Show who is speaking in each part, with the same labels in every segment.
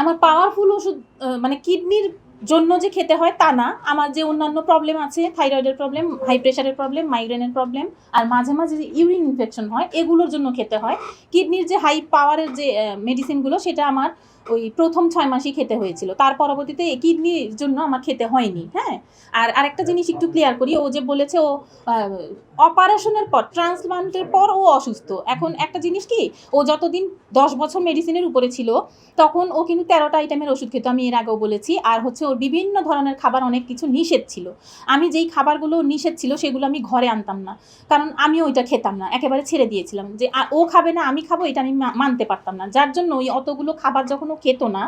Speaker 1: আমার পাওয়ারফুল ওষুধ মানে কিডনির জন্য যে খেতে হয় তা না। আমার যে অন্যান্য প্রবলেম আছে থাইরয়েডের প্রবলেম হাই প্রেশারের প্রবলেম মাইগ্রেনের প্রবলেম আর মাঝে মাঝে যে ইউরিন ইনফেকশন হয়, এগুলোর জন্য খেতে হয়। কিডনির যে হাই পাওয়ারের যে মেডিসিনগুলো সেটা আমার ওই প্রথম ছয় মাসই খেতে হয়েছিল। তার পরবর্তীতে কিডনির জন্য আমার খেতে হয়নি হ্যাঁ? আর আরেকটা জিনিস একটু ক্লিয়ার করি ও যে বলেছে ও অপারেশনের পর ট্রান্সপ্লান্টের পর ও অসুস্থ। এখন একটা জিনিস কি ও যতদিন দশ বছর মেডিসিনের উপরে ছিল তখন ও কিন্তু তেরোটা আইটেমের ওষুধ খেত আমি এর আগেও বলেছি। আর হচ্ছে ওর বিভিন্ন ধরনের খাবার অনেক কিছু নিষেধ ছিল। আমি যেই খাবারগুলো নিষেধ ছিল সেগুলো আমি ঘরে আনতাম না। কারণ আমি ওইটা খেতাম না একেবারে ছেড়ে দিয়েছিলাম। যে ও খাবে না আমি খাব এটা আমি মানতে পারতাম না। যার জন্য ওই অতগুলো খাবার যখন ও খেত না।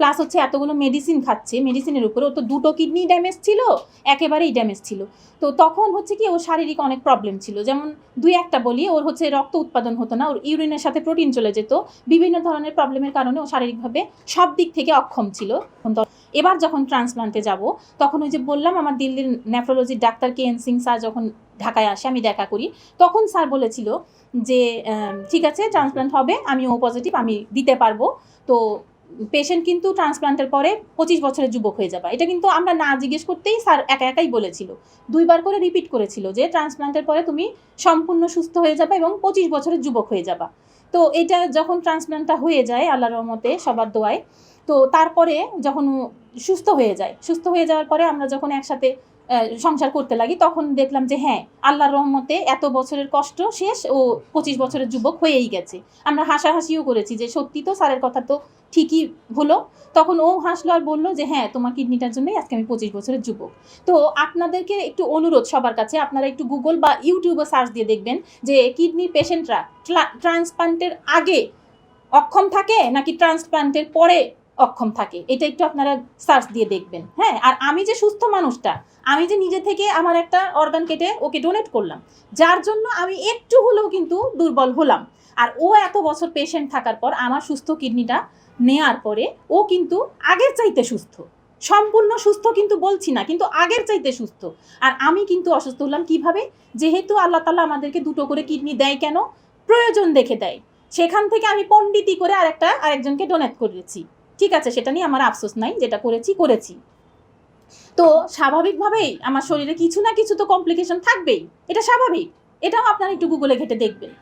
Speaker 1: প্লাস হচ্ছে এতগুলো মেডিসিন খাচ্ছে মেডিসিনের উপরে ও তো দুটো কিডনি ড্যামেজ ছিল, একেবারেই ড্যামেজ ছিল। তো তখন হচ্ছে কি ওর শারীরিক অনেক প্রবলেম ছিল। যেমন দুই একটা বলি, ওর হচ্ছে রক্ত উৎপাদন হতো না, ওর ইউরিনের সাথে প্রোটিন চলে যেত। বিভিন্ন ধরনের প্রবলেমের কারণে ও শারীরিকভাবে সব দিক থেকে অক্ষম ছিল। এবার যখন ট্রান্সপ্লান্টে যাব, তখন ওই যে বললাম, আমার দিল্লির নেফ্রোলজির doctor K N Singh sir যখন ঢাকায় আসে, আমি দেখা করি। তখন স্যার বলেছিল যে ঠিক আছে ট্রান্সপ্লান্ট হবে আমি ও পজিটিভ আমি দিতে পারব। তো পেশেন্ট কিন্তু ট্রান্সপ্লান্টের পরে পঁচিশ বছরের যুবক হয়ে যাবে। এটা কিন্তু আমরা না জিজ্ঞেস করতেই স্যার একা একাই বলেছিল। দুইবার করে রিপিট করেছিল যে ট্রান্সপ্লান্টের পরে তুমি সম্পূর্ণ সুস্থ হয়ে যাবে এবং পঁচিশ বছরের যুবক হয়ে যাবা। তো এটা যখন ট্রান্সপ্লান্টটা হয়ে যায় আল্লাহর রহমতে, সবার দোয়ায়, তো তারপরে যখন সুস্থ হয়ে যায়, সুস্থ হয়ে যাওয়ার পরে আমরা যখন একসাথে সংসার করতে লাগি, তখন দেখলাম যে হ্যাঁ আল্লাহর রহমতে এত বছরের কষ্ট শেষ ও পঁচিশ বছরের যুবক হয়েই গেছে। আমরা হাসাহাসিও করেছি যে সত্যি তো স্যারের কথা তো ঠিকই হলো। তখন ও হাসলো আর বলল যে হ্যাঁ তোমার কিডনিটার জন্যই আজকে আমি পঁচিশ বছরের যুবক। তো আপনাদেরকে একটু অনুরোধ সবার কাছে, আপনারা একটু গুগল বা ইউটিউবে সার্চ দিয়ে দেখবেন যে কিডনির পেশেন্টরা ট্রান্সপ্লান্টের আগে অক্ষম থাকে নাকি ট্রান্সপ্লান্টের পরে অক্ষম থাকে। এটা একটু আপনারা সার্চ দিয়ে দেখবেন। হ্যাঁ আর আমি যে সুস্থ মানুষটা, আমি যে নিজে থেকে আমার একটা অর্গান কেটে ওকে ডোনেট করলাম, যার জন্য আমি একটু হলেও কিন্তু দুর্বল হলাম। আর ও এত বছর পেশেন্ট থাকার পর আমার সুস্থ কিডনিটা নেয়ার পরে ও কিন্তু আগের চাইতে সুস্থ। সম্পূর্ণ সুস্থ কিন্তু বলছি না, কিন্তু আগের চাইতে সুস্থ। আর আমি কিন্তু অসুস্থ হলাম কীভাবে? যেহেতু আল্লাহ তালা আমাদেরকে দুটো করে কিডনি দেয় কেন? প্রয়োজন দেখে দেয়। সেখান থেকে আমি পণ্ডিতি করে আরেকটা, আরেকজনকে ডোনেট করেছি। ঠিক আছে, সেটা নিয়ে আমার আফসোস নাই, যেটা করেছি করেছি। তো স্বাভাবিকভাবেই আমার শরীরে কিছু না কিছু তো কমপ্লিকেশন থাকবেই, এটা স্বাভাবিক। এটাও আপনারা একটু গুগলে ঘেটে দেখবেন।